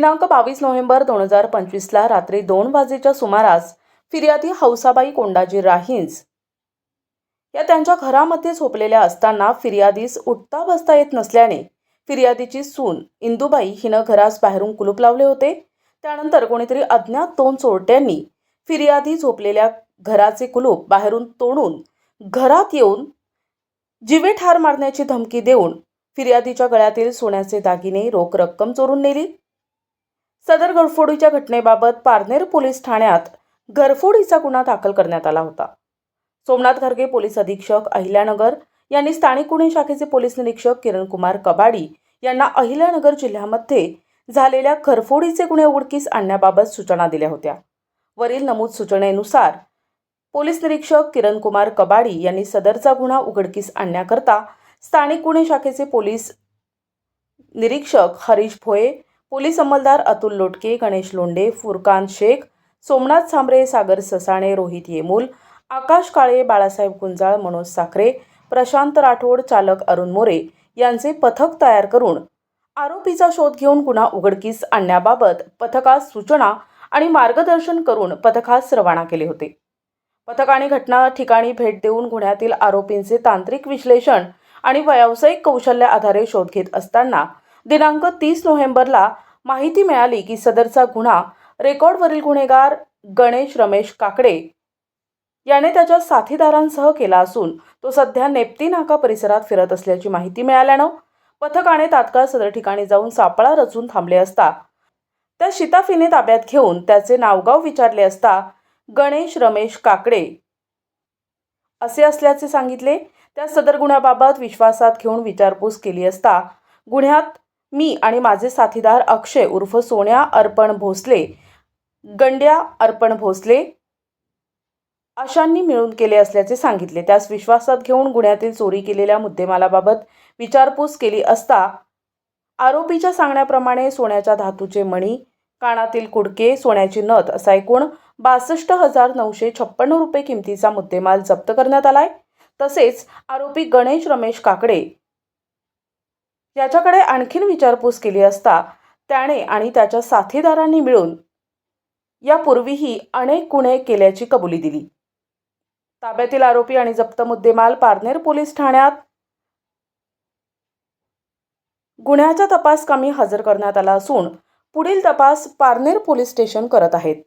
दिनांक बावीस नोव्हेंबर दोन हजार पंचवीसला रात्री दोन वाजेच्या सुमारास फिर्यादी हौसाबाई कोंडाजी राहींज या त्यांच्या घरामध्ये झोपलेल्या असताना फिर्यादीस उठता बसता येत नसल्याने फिर्यादीची सून इंदुबाई हिनं घरास बाहेरून कुलूप लावले होते. त्यानंतर कोणीतरी अज्ञात दोन चोरट्यांनी फिर्यादी झोपलेल्या घराचे कुलूप बाहेरून तोडून घरात येऊन जीवे ठार मारण्याची धमकी देऊन फिर्यादीच्या गळ्यातील सोन्याचे दागिने रोख रक्कम चोरून नेली. सदर घरफोडीच्या घटनेबाबत पारनेर पोलीस ठाण्यात घरफोडीचा गुन्हा दाखल करण्यात आला होता. सोमनाथ घरगे पोलीस अधीक्षक अहिल्यानगर यांनी स्थानिक गुन्हे शाखेचे पोलीस निरीक्षक किरणकुमार कबाडी यांना अहिल्यानगर जिल्ह्यामध्ये झालेल्या घरफोडीचे गुन्हे उघडकीस आणण्याबाबत सूचना दिल्या होत्या. वरील नमूद सूचनेनुसार पोलीस निरीक्षक किरणकुमार कबाडी यांनी सदरचा गुन्हा उघडकीस आणण्याकरता स्थानिक गुन्हे शाखेचे पोलीस निरीक्षक हरीश भोये पोलीस अंमलदार अतुल लोटके गणेश लोंडे फुरकान शेख सोमनाथ सांबरे सागर ससाणे रोहित येमूल आकाश काळे बाळासाहेब कुंजाळ मनोज साखरे प्रशांत राठोड चालक अरुण मोरे यांचे पथक तयार करून आरोपीचा शोध घेऊन गुन्हा उघडकीस आणण्याबाबत पथकास सूचना आणि मार्गदर्शन करून पथकास रवाना केले होते. पथकाने घटना ठिकाणी भेट देऊन गुन्ह्यातील आरोपींचे तांत्रिक विश्लेषण आणि व्यावसायिक कौशल्य आधारे शोध घेत असताना दिनांक तीस नोव्हेंबरला माहिती मिळाली की सदरचा गुन्हा रेकॉर्डवरील गुन्हेगार गणेश रमेश काकडे याने त्याच्या साथीदारांसह केला असून तो सध्या नेप्ती नाका परिसरात फिरत असल्याची माहिती मिळाल्यानं पथकाने तात्काळ सदर ठिकाणी जाऊन सापळा रचून थांबले असता त्या शिताफीने ताब्यात घेऊन त्याचे नावगाव विचारले असता गणेश रमेश काकडे असे असल्याचे सांगितले. त्या सदर गुन्ह्याबाबत विश्वासात घेऊन विचारपूस केली असता गुन्ह्यात मी आणि माझे साथीदार अक्षय उर्फ सोन्या अर्पण भोसले गंड्या अर्पण भोसले अशांनी मिळून केले असल्याचे सांगितले. त्यास विश्वासात घेऊन गुन्ह्यातील चोरी केलेल्या मुद्देमालाबाबत विचारपूस केली असता आरोपीच्या सांगण्याप्रमाणे सोन्याच्या धातूचे मणी कानातील कुडके सोन्याची नथ असा एकूण बासष्ट हजार नऊशे छप्पन्न रुपये किमतीचा मुद्देमाल जप्त करण्यात आलाय. तसेच आरोपी गणेश रमेश काकडे याच्याकडे आणखीन विचारपूस केली असता त्याने आणि त्याच्या साथीदारांनी मिळून यापूर्वीही अनेक गुन्हे केल्याची कबुली दिली. ताब्यातील आरोपी आणि जप्त मुद्देमाल पारनेर पोलीस ठाण्यात गुन्ह्याचा तपास कामी हजर करण्यात आला असून पुढील तपास पारनेर पोलीस स्टेशन करत आहेत.